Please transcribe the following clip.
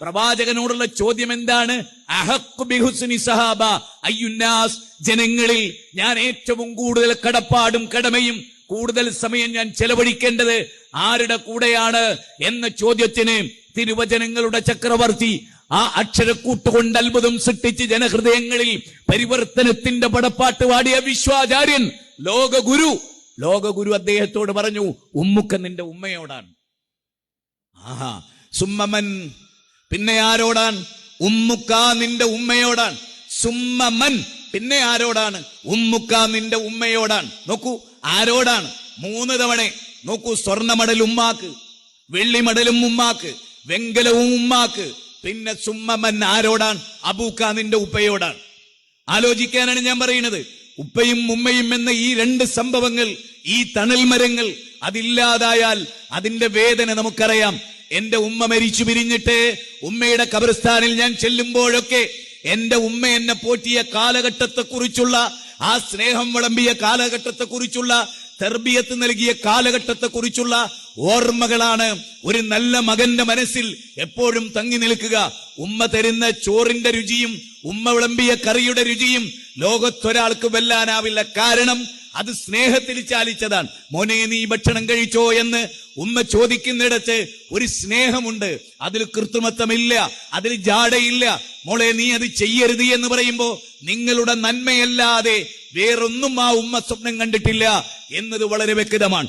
പ്രവാചകനോടുള്ള ചോദ്യം എന്താണ് സഹാബ അയ്യുന്നാസ് ജനങ്ങളിൽ ഞാൻ ഏറ്റവും കൂടുതൽ കടപ്പാടും കടമയും കൂടുതൽ സമയം ഞാൻ ചെലവഴിക്കേണ്ടത് ആരുടെ കൂടെയാണ് എന്ന ചോദ്യത്തിന് തിരുവചനങ്ങളുടെ ചക്രവർത്തി ആ അക്ഷരക്കൂട്ട് കൊണ്ട് അത്ഭുതം സൃഷ്ടിച്ച് ജനഹൃദയങ്ങളിൽ പരിവർത്തനത്തിന്റെ പടപ്പാട്ട് പാടിയ വിശ്വാചാര്യൻ ലോകഗുരു. ലോകഗുരു അദ്ദേഹത്തോട് പറഞ്ഞു ഉമ്മുക്ക നിന്റെ ഉമ്മയോടാണ്. ആഹാ. സുമ്മമൻ പിന്നെ ആരോടാണ്? ഉമ്മുക്ക നിന്റെ ഉമ്മയോടാണ്. സുമ്മമൻ പിന്നെ ആരോടാണ്? ഉമ്മുക്ക നിന്റെ ഉമ്മയോടാണ്. നോക്കൂ ആരോടാണ്? മൂന്ന് തവണ. നോക്കൂ സ്വർണമടൽ ഉമ്മാക്ക് വെള്ളിമടലും ഉമ്മാക്ക് വെങ്കലവും ഉമ്മാക്ക്. പിന്നെ സുമ്മമൻ ആരോടാണ്? അബൂക്ക നിന്റെ ഉപ്പയോടാണ്. ആലോചിക്കാനാണ് ഞാൻ പറയുന്നത്. ഉപ്പയും ഉമ്മയും എന്ന ഈ രണ്ട് സംഭവങ്ങൾ ഈ തണൽ മരങ്ങൾ അതില്ലാതായാൽ അതിന്റെ വേദന നമുക്കറിയാം. എന്റെ ഉമ്മ മരിച്ചു പിരിഞ്ഞിട്ട് ഉമ്മയുടെ കബർസ്ഥാനിൽ ഞാൻ ചെല്ലുമ്പോഴൊക്കെ എന്റെ ഉമ്മ എന്നെ പോറ്റിയ കാലഘട്ടത്തെ കുറിച്ചുള്ള ആ സ്നേഹം വിളമ്പിയ കാലഘട്ടത്തെ കുറിച്ചുള്ള തെർബിയത്ത് നൽകിയ കാലഘട്ടത്തെ കുറിച്ചുള്ള ഓർമ്മകളാണ് ഒരു നല്ല മകന്റെ മനസ്സിൽ എപ്പോഴും തങ്ങി നിൽക്കുക. ഉമ്മ തരുന്ന ചോറിന്റെ രുചിയും ഉമ്മ വിളമ്പിയ കറിയുടെ രുചിയും ലോകത്തൊരാൾക്ക് വെല്ലാനാവില്ല. കാരണം അത് സ്നേഹത്തിൽ ചാലിച്ചതാണ്. മോനെ നീ ഭക്ഷണം കഴിച്ചോ എന്ന് ഉമ്മ ചോദിക്കുന്നിടത്ത് ഒരു സ്നേഹമുണ്ട്. അതിൽ കൃത്രിമത്വമില്ല അതിൽ ജാടയില്ല. മോളെ നീ അത് ചെയ്യരുത് എന്ന് പറയുമ്പോ നിങ്ങളുടെ നന്മയല്ലാതെ വേറൊന്നും ആ ഉമ്മ സ്വപ്നം കണ്ടിട്ടില്ല എന്നത് വളരെ വ്യക്തമാണ്.